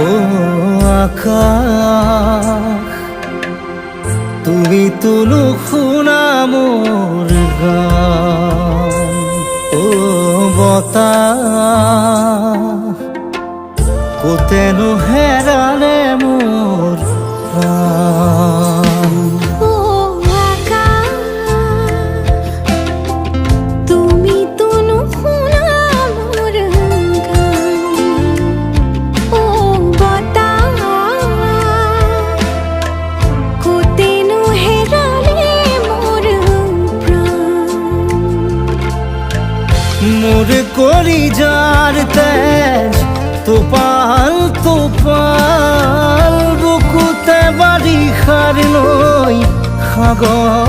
ও আকাশ তুমি তুলু খুনা মোৰ ও বতাহ কোতেনো হেৰালে মোৰ করি যার তেজ তোপাল তোপাল বুকুতে বাড়ি খার নই বিশাল